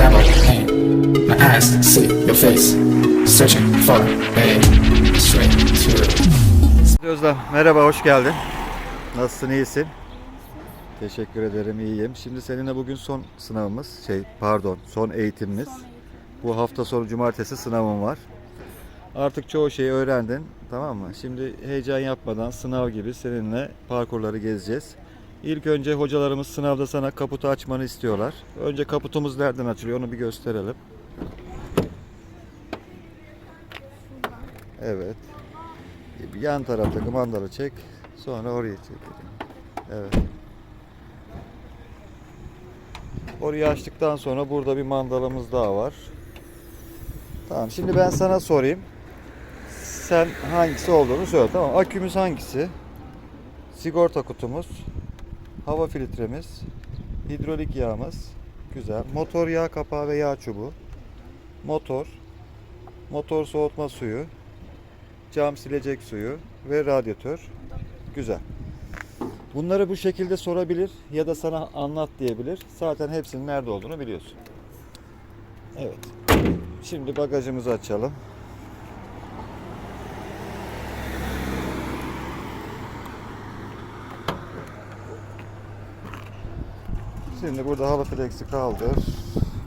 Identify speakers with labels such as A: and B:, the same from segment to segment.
A: dabble, pain. My eyes see your face, searching for a straight to it.
B: Özlem merhaba hoş geldin. Nasılsın iyisin? Teşekkür ederim iyiyim. Şimdi seninle bugün son sınavımız şey pardon son eğitimimiz. Bu hafta sonu cumartesi sınavım var. Artık çoğu şeyi öğrendin tamam mı? Şimdi heyecan yapmadan sınav gibi seninle parkurları gezeceğiz. İlk önce hocalarımız sınavda sana kaputu açmanı istiyorlar. Önce kaputumuz nereden açılıyor onu bir gösterelim. Evet. Yan taraftaki mandalı çek. Sonra orayı çekelim. Evet. Orayı açtıktan sonra burada bir mandalımız daha var. Tamam şimdi ben sana sorayım. Sen hangisi olduğunu söyle tamam? Akümüz hangisi? Sigorta kutumuz. Hava filtremiz. Hidrolik yağımız. Güzel. Motor yağ kapağı ve yağ çubuğu. Motor. Motor soğutma suyu cam silecek suyu ve radyatör. Güzel. Bunları bu şekilde sorabilir ya da sana anlat diyebilir. Zaten hepsinin nerede olduğunu biliyorsun. Evet. Şimdi bagajımızı açalım. Şimdi burada hava flexi kaldır.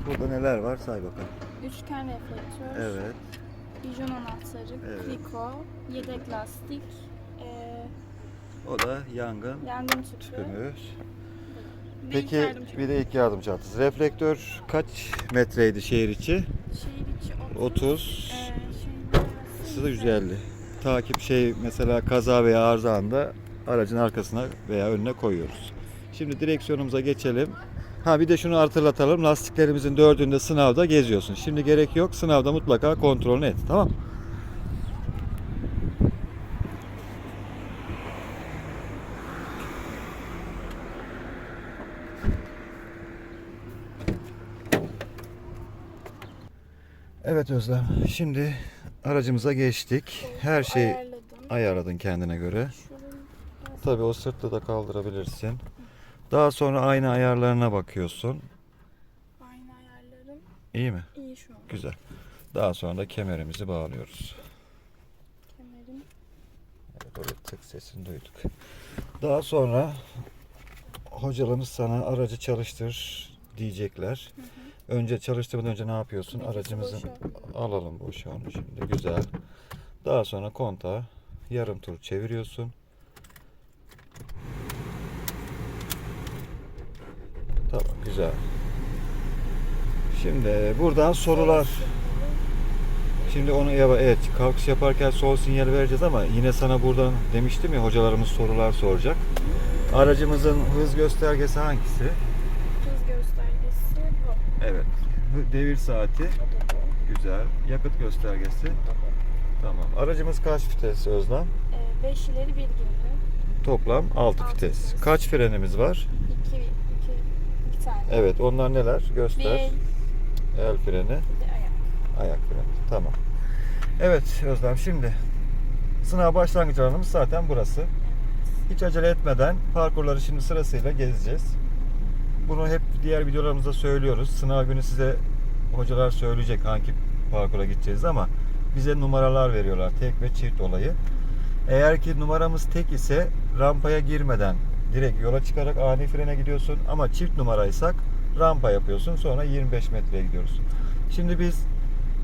B: Burada neler var say bakalım.
C: Üçgen reflektör,
B: Evet.
C: bijon anahtarı,
B: Evet.
C: kriko, yedek lastik, eee
B: O da yangın
C: yangın tüpü.
B: Peki bir de ilk yardım çantası. Reflektör kaç metreydi şehir içi?
C: Şehir içi 30.
B: 30.
C: eee, şey,
B: Size 150. Takip şey mesela kaza veya arıza anda aracın arkasına veya önüne koyuyoruz. Şimdi direksiyonumuza geçelim. Ha bir de şunu hatırlatalım. Lastiklerimizin dördünde sınavda geziyorsun. Şimdi gerek yok. Sınavda mutlaka kontrolünü et. Tamam mı? Evet Özlem. Şimdi aracımıza geçtik. Her şeyi ayarladın kendine göre. Tabii o sırtla da kaldırabilirsin. Daha sonra ayna ayarlarına bakıyorsun.
C: aynı ayarlarım.
B: İyi mi?
C: İyi şu an.
B: Güzel. Daha sonra da kemerimizi bağlıyoruz.
C: Kemerim.
B: Evet, oraya tık sesini duyduk. Daha sonra hocalarımız sana aracı çalıştır diyecekler. Önce çalıştırmadan önce ne yapıyorsun?
C: Vitesi
B: Aracımızın
C: boşa.
B: alalım boşa onu şimdi. Güzel. Daha sonra kontağı yarım tur çeviriyorsun. Tamam güzel. Şimdi buradan sorular. Şimdi onu ya evet kalkış yaparken sol sinyal vereceğiz ama yine sana buradan demiştim ya hocalarımız sorular soracak. Aracımızın hız göstergesi hangisi?
C: Hız göstergesi bu.
B: Evet. Devir saati. Güzel. Yakıt göstergesi. Tamam. Aracımız kaç vites Özlem?
C: 5 ileri bir geri.
B: Toplam 6
C: Altı
B: vites. Kaç frenimiz var?
C: 2 2 2 tane.
B: Evet. Onlar neler?
C: Bir
B: Göster.
C: el,
B: El freni,
C: bir ayak.
B: ayak freni. Tamam. Evet Özlem şimdi sınav başlangıç alanımız zaten burası. Hiç acele etmeden parkurları şimdi sırasıyla gezeceğiz. Bunu hep diğer videolarımızda söylüyoruz. Sınav günü size hocalar söyleyecek hangi parkura gideceğiz ama bize numaralar veriyorlar tek ve çift olayı. Eğer ki numaramız tek ise rampaya girmeden direkt yola çıkarak ani frene gidiyorsun ama çift numaraysak rampa yapıyorsun sonra 25 metreye gidiyoruz. Şimdi biz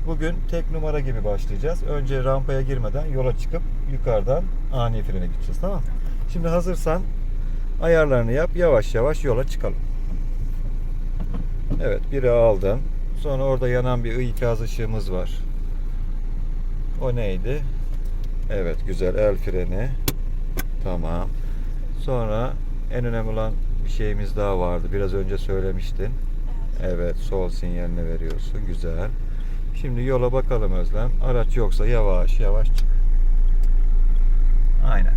B: bugün tek numara gibi başlayacağız. Önce rampaya girmeden yola çıkıp yukarıdan ani frene gideceğiz tamam? Şimdi hazırsan ayarlarını yap yavaş yavaş yola çıkalım. Evet biri aldın. Sonra orada yanan bir ikaz ışığımız var. O neydi? Evet güzel el freni. Tamam. Sonra en önemli olan bir şeyimiz daha vardı. Biraz önce söylemiştin.
C: Evet.
B: Sol sinyalini veriyorsun. Güzel. Şimdi yola bakalım Özlem. Araç yoksa yavaş yavaş çık. Aynen.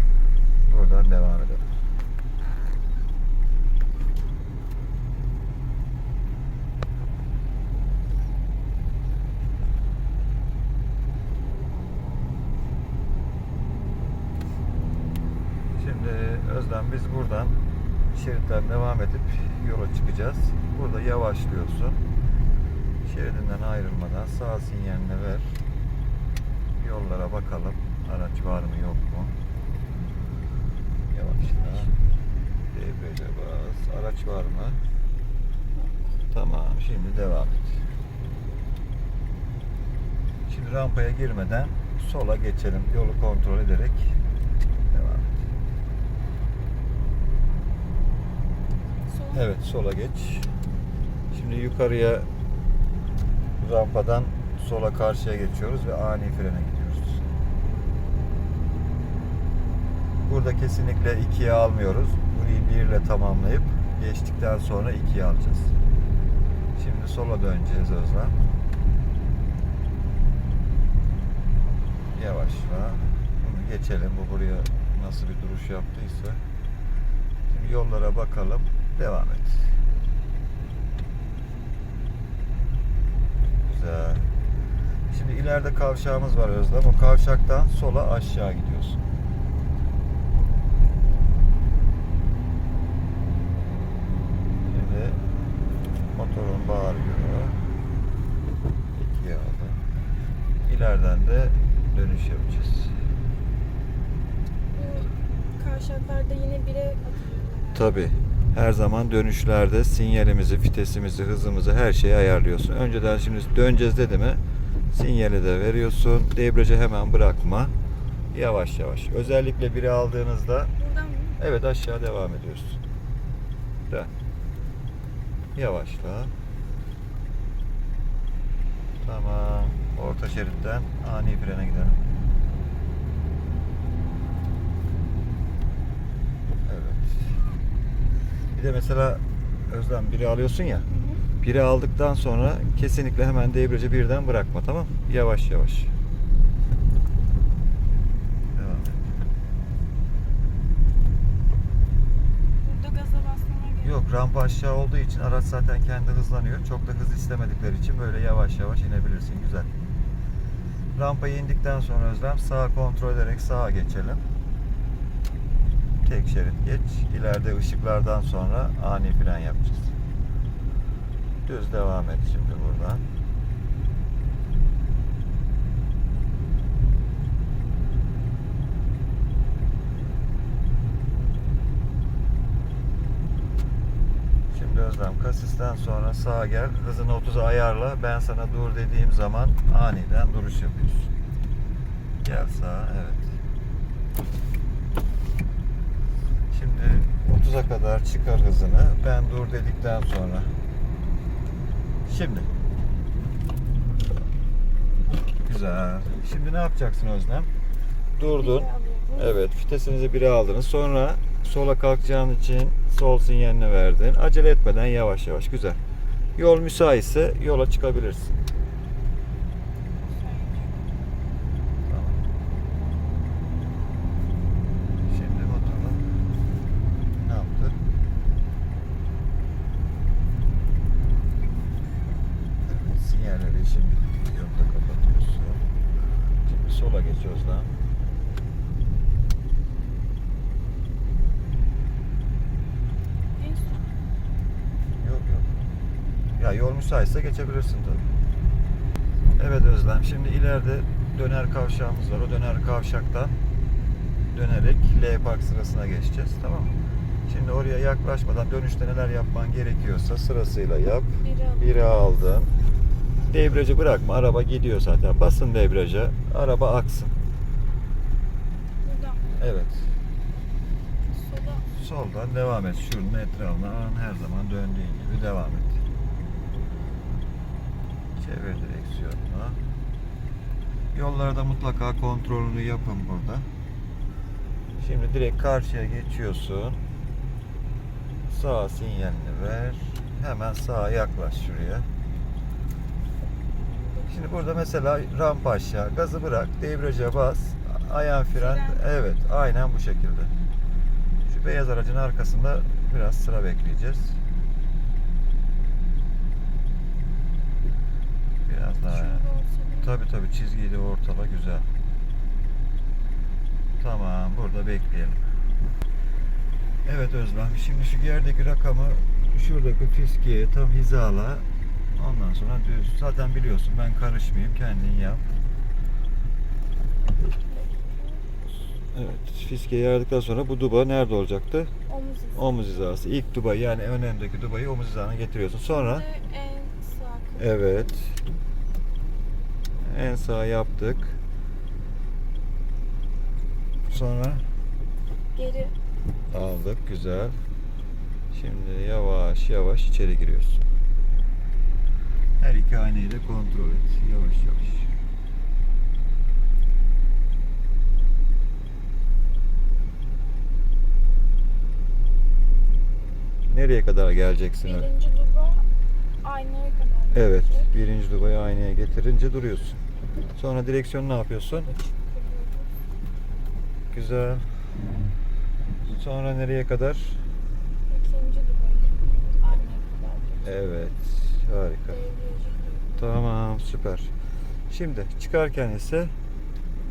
B: Buradan devam edelim. Şimdi Özlem biz buradan şeritten devam edip yola çıkacağız. Burada yavaşlıyorsun. Şeridinden ayrılmadan sağ sinyalini ver. Yollara bakalım. Araç var mı yok mu? Yavaşla. Debriyaja bas. Araç var mı? Tamam. Şimdi devam et. Şimdi rampaya girmeden sola geçelim. Yolu kontrol ederek devam et.
C: Sol.
B: Evet sola geç. Şimdi yukarıya rampadan sola karşıya geçiyoruz ve ani frene gidiyoruz. Burada kesinlikle ikiye almıyoruz. Burayı bir ile tamamlayıp geçtikten sonra ikiye alacağız. Şimdi sola döneceğiz Özlem. Yavaşla. Bunu geçelim. Bu buraya nasıl bir duruş yaptıysa. Yollara bakalım. Devam et. Güzel. Şimdi ileride kavşağımız var Özlem. O kavşaktan sola aşağı gidiyorsun. Şimdi motorun bağırıyor. İkiye aldım. İleriden de dönüş yapacağız.
C: Bu kavşaklarda yine bire.
B: Tabi. Her zaman dönüşlerde sinyalimizi, vitesimizi, hızımızı her şeyi ayarlıyorsun. Önceden şimdi döneceğiz dedi mi sinyali de veriyorsun. Debriyajı hemen bırakma. Yavaş yavaş. Özellikle biri aldığınızda evet aşağı devam ediyorsun. Dön. Yavaşla. Tamam. Orta şeritten ani frene gidelim. Evet. Bir de mesela Özlem biri alıyorsun ya.
C: Hı hı.
B: Biri aldıktan sonra kesinlikle hemen debriyajı birden bırakma tamam? Yavaş yavaş. Yok rampa aşağı olduğu için araç zaten kendi hızlanıyor. Çok da hız istemedikleri için böyle yavaş yavaş inebilirsin. Güzel. Rampayı indikten sonra Özlem sağa kontrol ederek sağa geçelim. Tek şerit geç. İleride ışıklardan sonra ani fren yapacağız. Düz devam et şimdi buradan. Şimdi Özlem kasisten sonra sağa gel. Hızını 30'a ayarla. Ben sana dur dediğim zaman aniden duruş yapıyorsun. Gel sağa. Evet. Şimdi 30'a kadar çıkar hızını. Ben dur dedikten sonra. Şimdi. Güzel. Şimdi ne yapacaksın Özlem? Durdun. Evet, vitesinizi bire aldınız. Sonra sola kalkacağın için sol sinyalini verdin. Acele etmeden yavaş yavaş. Güzel. Yol müsaitse yola çıkabilirsin. Tamam. Şimdi bakalım. Ne yaptı? Evet, sinyalleri şimdi yolda kapatıyorsun. Şimdi sola geçiyoruz lan.
C: En son.
B: Yok yok. Ya yol müsaitse geçebilirsin tabii. Evet Özlem. Şimdi ileride döner kavşağımız var. O döner kavşaktan dönerek L park sırasına geçeceğiz. Tamam mı? Şimdi oraya yaklaşmadan dönüşte neler yapman gerekiyorsa sırasıyla yap.
C: Biri
B: aldın. Debriyajı bırakma. Araba gidiyor zaten. Basın debriyaja. Araba aksın.
C: Buradan.
B: Evet.
C: Sola.
B: Soldan devam et. Şunun etrafından her zaman döndüğün gibi devam et. Çevir direksiyonunu. Yollarda mutlaka kontrolünü yapın burada. Şimdi direkt karşıya geçiyorsun. Sağ sinyalini ver. Hemen sağa yaklaş şuraya. Şimdi burada mesela rampa aşağı, gazı bırak, debriyaja bas, ayağın fren.
C: Fren.
B: Evet, aynen bu şekilde. Şu beyaz aracın arkasında biraz sıra bekleyeceğiz. Biraz daha.
C: Olsa
B: Tabi tabi çizgiyi de ortala güzel. Tamam burada bekleyelim. Evet Özlem şimdi şu yerdeki rakamı şuradaki fiskiye tam hizala Ondan sonra düz. Zaten biliyorsun ben karışmayayım. Kendin yap. Evet. Fiskeyi yardıktan sonra bu duba nerede olacaktı?
C: Omuz izi.
B: Omuz hizası. İlk dubayı yani önemdeki dubayı omuz hizasına getiriyorsun. Sonra evet. En sağ yaptık. Sonra
C: Geri
B: aldık. Güzel. Şimdi yavaş yavaş içeri giriyorsun. Her iki aynayı da kontrol et. Yavaş yavaş. Nereye kadar geleceksin?
C: birinci duba aynaya kadar.
B: Evet. Birinci dubayı aynaya getirince duruyorsun. Sonra direksiyonu ne yapıyorsun? Güzel. Sonra nereye kadar? Evet. Harika. Tamam süper. Şimdi çıkarken ise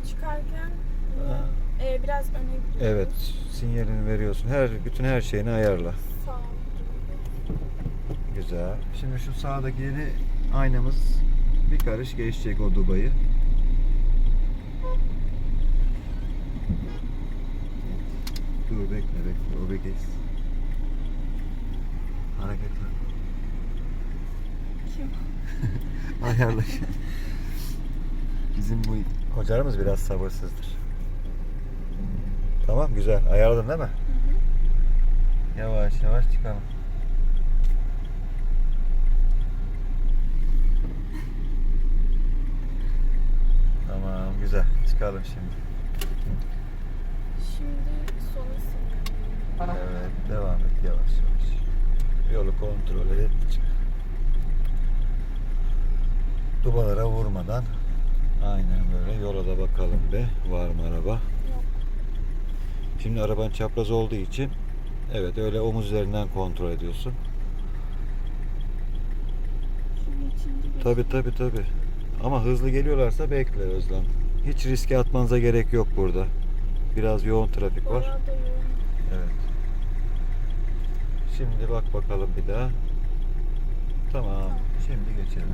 C: Çıkarken e, biraz öne gidiyoruz.
B: evet sinyalini veriyorsun. Her bütün her şeyini ayarla.
C: Sağ.
B: Güzel. Şimdi şu sağdaki yeni aynamız bir karış geçecek o dubayı. Dur bekle bekle o geçsin. Hareketler.
C: Kim?
B: Ayarla. Bizim bu hocalarımız biraz sabırsızdır. Tamam güzel. Ayarladın değil mi? Yavaş yavaş çıkalım. Tamam güzel. Çıkalım şimdi.
C: Şimdi sola sürüyoruz.
B: Evet devam et yavaş yavaş. Yolu kontrol et çık. Dubalara vurmadan aynen böyle yola da bakalım be var mı araba.
C: Yok.
B: Şimdi araban çapraz olduğu için evet öyle omuz üzerinden kontrol ediyorsun. Tabi tabi tabi. Ama hızlı geliyorlarsa bekle Özlem. Hiç riske atmanıza gerek yok burada. Biraz yoğun trafik var. Evet. Şimdi bak bakalım bir daha. Tamam. Şimdi geçelim.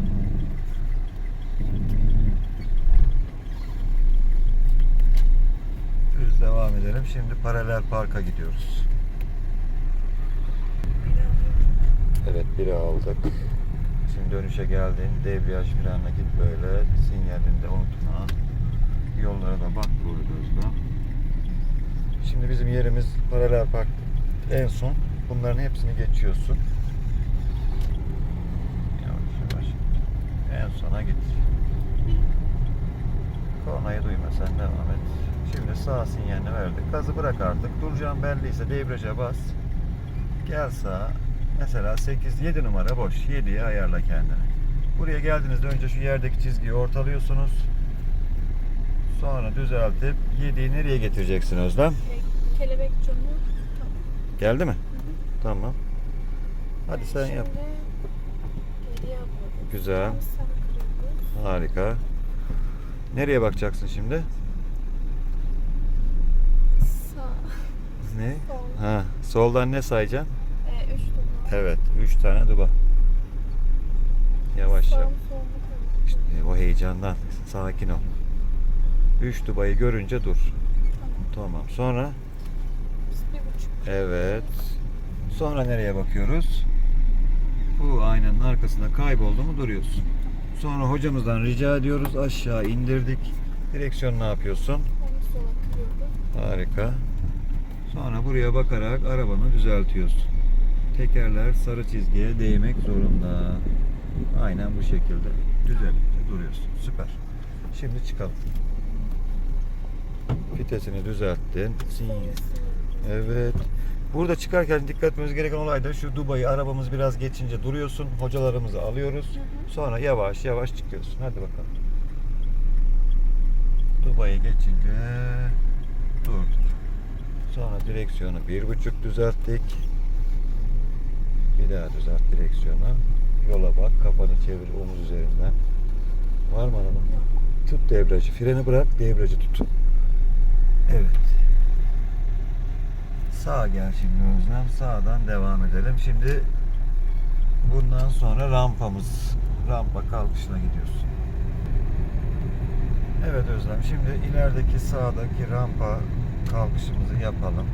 B: Düz devam edelim. Şimdi paralel parka gidiyoruz. Evet biri aldık. Şimdi dönüşe geldin. Debriyaj frenle git böyle. Sinyalinde unutma. Yollara da bak Özlem. Şimdi bizim yerimiz paralel park en son. Bunların hepsini geçiyorsun. Yavaş yavaş. En sona git. Kornayı duyma sen devam et. Şimdi sağ sinyalini verdik. Gazı bırak artık. Duracağın belliyse debriyaja bas. Gel sağa. Mesela 8, 7 numara boş. 7'ye ayarla kendini. Buraya geldiğinizde önce şu yerdeki çizgiyi ortalıyorsunuz. Sonra düzeltip 7'yi nereye getireceksin Özlem?
C: Ke- Kelebek camı.
B: Geldi mi? Tamam. Hadi sen yap. Güzel. Harika. Nereye bakacaksın şimdi?
C: Sağ.
B: Ne?
C: Sol.
B: Ha, soldan ne sayacaksın?
C: E, üç duba.
B: Evet, 3 tane duba. Yavaş
C: kırıyoruz.
B: İşte o heyecandan sakin ol. 3 dubayı görünce dur.
C: Tamam.
B: Tamam. Sonra
C: Biz bir buçuk.
B: evet. Sonra nereye bakıyoruz? Bu aynanın arkasında kayboldu mu duruyorsun. Sonra hocamızdan rica ediyoruz. Aşağı indirdik. Direksiyon ne yapıyorsun? Harika. Sonra buraya bakarak arabanı düzeltiyorsun. Tekerler sarı çizgiye değmek zorunda. Aynen bu şekilde düzelince duruyorsun. Süper. Şimdi çıkalım. Vitesini düzelttin. Evet. Burada çıkarken dikkat etmemiz gereken olay da şu Dubai'yi arabamız biraz geçince duruyorsun. Hocalarımızı alıyoruz. Sonra yavaş yavaş çıkıyorsun. Hadi bakalım. Dubai'yi geçince durduk. Sonra direksiyonu bir buçuk düzelttik. Bir daha düzelt direksiyonu. Yola bak. Kafanı çevir omuz üzerinden. Var mı araba? Tut debriyajı. Freni bırak. Debriyajı tut. Evet. Sağa gel şimdi Özlem. Sağdan devam edelim. Şimdi bundan sonra rampamız rampa kalkışına gidiyorsun. Evet Özlem şimdi ilerideki sağdaki rampa kalkışımızı yapalım.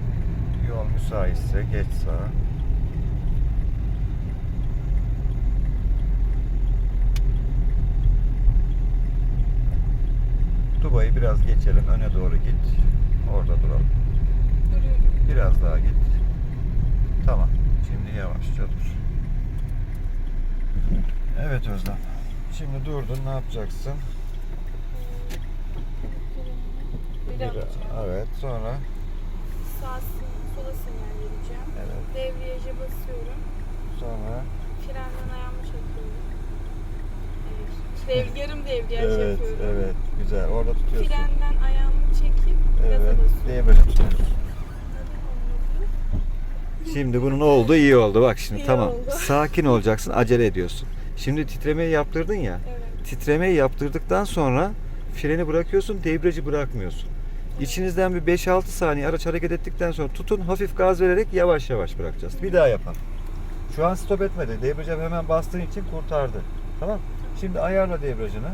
B: Yol müsaitse geç sağa. Dubai'yi biraz geçelim. Öne doğru git. Orada duralım. Biraz daha git. Tamam. Şimdi yavaşça dur. Evet Özlem. Şimdi durdun. Ne yapacaksın?
C: Bir
B: evet. Sonra
C: Sağ sola sinyal vereceğim.
B: Evet.
C: Debriyaja basıyorum.
B: sonra
C: Frenden ayağımı çekiyorum. Evet. Dev, yarım devriyaj
B: evet,
C: yapıyorum.
B: evet. Güzel. Orada tutuyorsun.
C: Frenden ayağımı çekip gaza
B: Evet.
C: basıyorum.
B: Diye böyle tutuyorsun. Şimdi bunun oldu iyi oldu. Bak şimdi
C: İyi
B: tamam.
C: oldu.
B: Sakin olacaksın. Acele ediyorsun. Şimdi titremeyi yaptırdın ya. Titremeyi yaptırdıktan sonra freni bırakıyorsun, debriyajı bırakmıyorsun. İçinizden bir 5-6 saniye araç hareket ettikten sonra tutun, hafif gaz vererek yavaş yavaş bırakacağız. Bir daha yapalım. Şu an stop etmedi. Debriyaja hemen bastığın için kurtardı. Tamam. Şimdi ayarla debriyajını.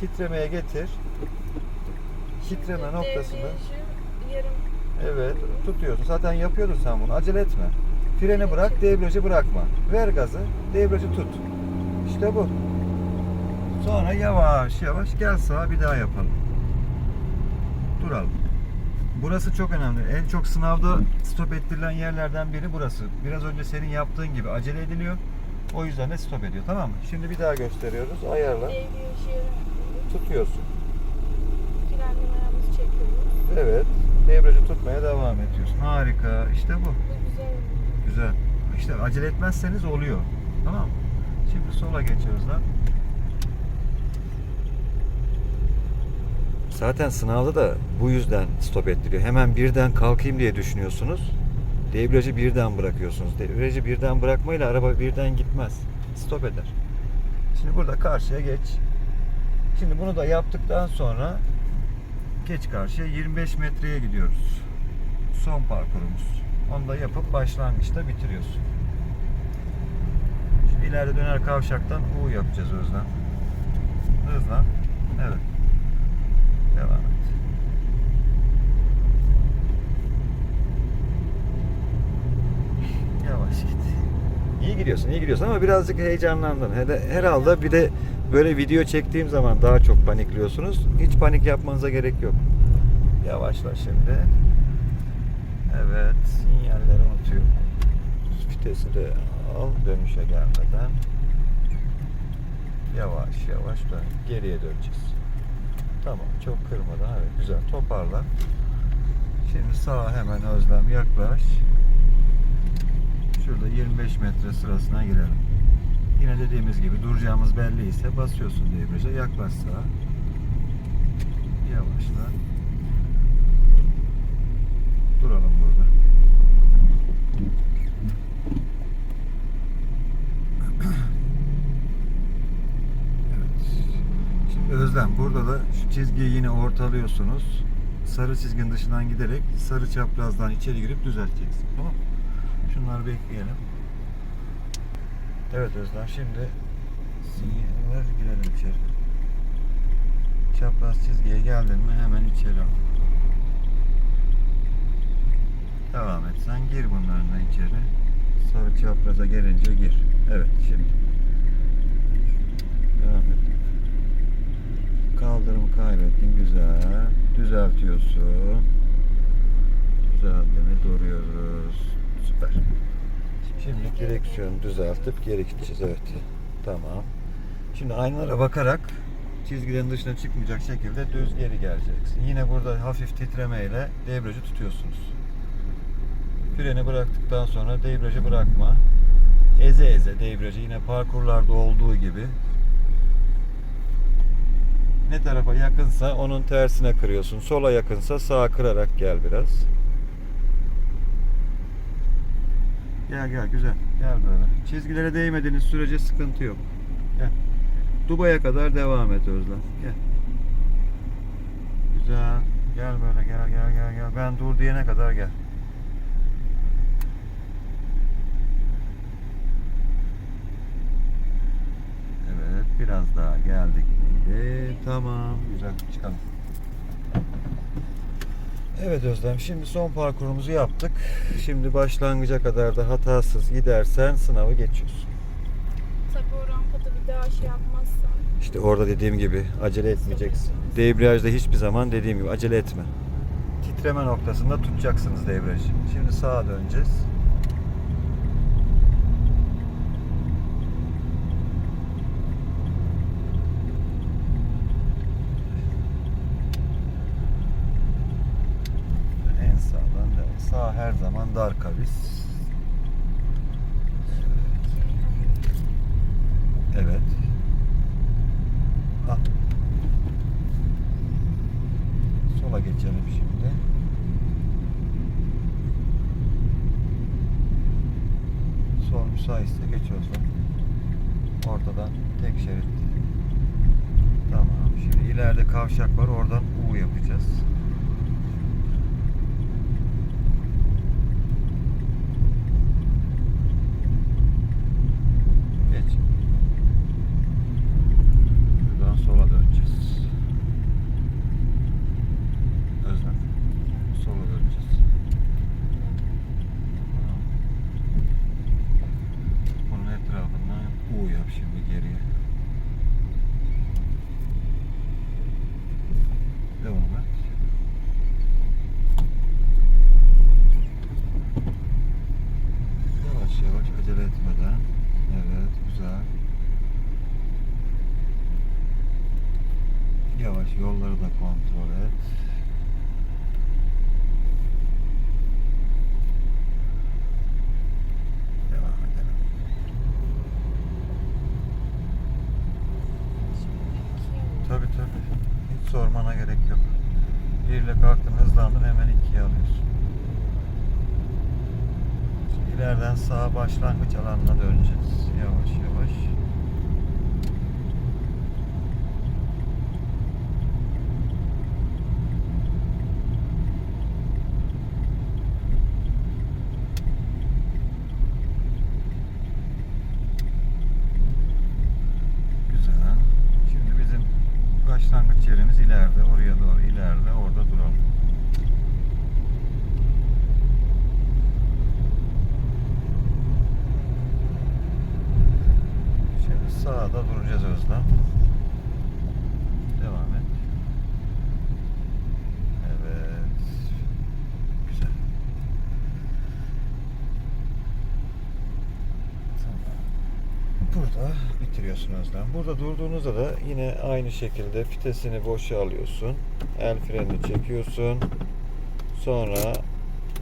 B: Titremeye getir. Titreme noktasını.
C: Devriyajı yarım
B: Evet, tutuyorsun. Zaten yapıyordun sen bunu. Acele etme. Freni bırak, debriyajı bırakma. Ver gazı, debriyajı tut. İşte bu. Sonra yavaş yavaş gel sağa bir daha yapalım. Duralım. Burası çok önemli. En çok sınavda stop ettirilen yerlerden biri burası. Biraz önce senin yaptığın gibi acele ediliyor. O yüzden de stop ediyor. Tamam mı? Şimdi bir daha gösteriyoruz. Ayarla.
C: yarım yapıyoruz.
B: Tutuyorsun.
C: Ayağımızı çekiyoruz.
B: Evet. Debriyajı tutmaya devam ediyorsun. Harika. İşte bu.
C: Güzel.
B: Güzel. İşte acele etmezseniz oluyor. Tamam mı? Şimdi sola geçiyoruz lan. Zaten sınavda da bu yüzden stop ettiriyor. Hemen birden kalkayım diye düşünüyorsunuz. Debriyajı birden bırakıyorsunuz. Debriyajı birden bırakmayla araba birden gitmez. Stop eder. Şimdi burada karşıya geç. Şimdi bunu da yaptıktan sonra geç karşıya 25 metreye gidiyoruz. Son parkurumuz. Onu da yapıp başlangıçta bitiriyorsun. Şimdi ileride döner kavşaktan U yapacağız Özlem. Hızlan. Evet. Devam. Yavaş git. İyi gidiyorsun, iyi gidiyorsun ama birazcık heyecanlandın. Herhalde bir de böyle video çektiğim zaman daha çok panikliyorsunuz. Hiç panik yapmanıza gerek yok. Yavaşla şimdi. Evet, sinyalleri unutuyor. Vitesi de al dönüşe gelmeden. Yavaş yavaş dön. Geriye döneceğiz. Tamam, çok kırmadan. Evet, güzel. Toparla. Şimdi sağa hemen Özlem yaklaş. Şurada 25 metre sırasına girelim. Yine dediğimiz gibi duracağımız belli ise basıyorsun debriyaja yaklaş sağa. Yavaşla. Duralım burada. Evet. Şimdi Özlem burada da şu çizgiyi yine ortalıyorsunuz. Sarı çizginin dışından giderek sarı çaprazdan içeri girip düzelteceksin. Tamam? Şunları bekleyelim. Evet Özlem şimdi sinyal ver girelim içeri. Çapraz çizgiye geldin mi hemen içeri al. Devam et. Sen gir bunların da içeri. Sarı çapraza gelince gir. Evet şimdi. Devam et. Kaldırımı kaybettin. Güzel. Düzeltiyorsun. Düzeltme duruyoruz. Süper. Şimdi direksiyonu düzeltip geri gideceğiz. Evet. Tamam. Şimdi aynalara bakarak çizgilerin dışına çıkmayacak şekilde düz geri geleceksin. Yine burada hafif titremeyle debriyajı tutuyorsunuz. Freni bıraktıktan sonra debriyajı bırakma. Eze eze debriyajı yine parkurlarda olduğu gibi. Ne tarafa yakınsa onun tersine kırıyorsun. Sola yakınsa sağa kırarak gel biraz. Gel gel güzel. Gel böyle. Çizgilere değmediğiniz sürece sıkıntı yok. Gel. Dubai'ye kadar devam et Özlem. Gel. Güzel. Gel böyle gel gel gel gel. Ben dur diyene kadar gel. Biraz daha geldik miydi? Tamam. Güzel. Çıkalım. Evet Özlem şimdi son parkurumuzu yaptık. Şimdi başlangıca kadar da hatasız gidersen sınavı geçiyorsun.
C: Tabii o rampada bir daha şey yapmazsan.
B: İşte orada dediğim gibi acele etmeyeceksin. Debriyajda hiçbir zaman dediğim gibi acele etme. Titreme noktasında tutacaksınız debriyajı. Şimdi sağa döneceğiz. En sağdan devam. Sağ her zaman dar kavis. Evet. Ah. Sola geçelim şimdi. Sol müsaitse geçiyorsun. Ortadan tek şerit. Tamam. Şimdi ileride kavşak var. Oradan U yapacağız. Bitiriyorsun Özlem. Burada durduğunuzda da yine aynı şekilde fitesini boşa alıyorsun. El frenini çekiyorsun. Sonra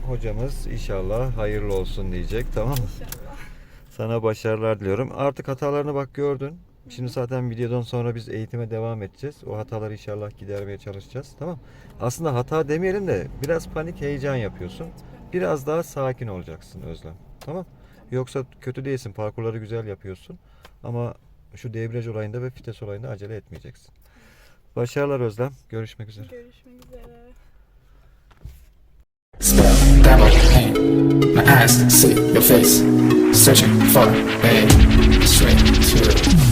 B: hocamız inşallah hayırlı olsun diyecek. Tamam mı?
C: İnşallah.
B: Sana başarılar diliyorum. Artık hatalarını bak gördün. Şimdi zaten videodan sonra biz eğitime devam edeceğiz. O hataları inşallah gidermeye çalışacağız. Tamam. Aslında hata demeyelim de biraz panik heyecan yapıyorsun. Biraz daha sakin olacaksın Özlem. Tamam. Yoksa kötü değilsin. Parkurları güzel yapıyorsun. Ama şu debriyaj olayında ve vites olayında acele etmeyeceksin. Başarılar Özlem. Görüşmek üzere.
C: Görüşmek üzere.
A: Spell, dabble, pain. My eyes see your face. Searching for a straight to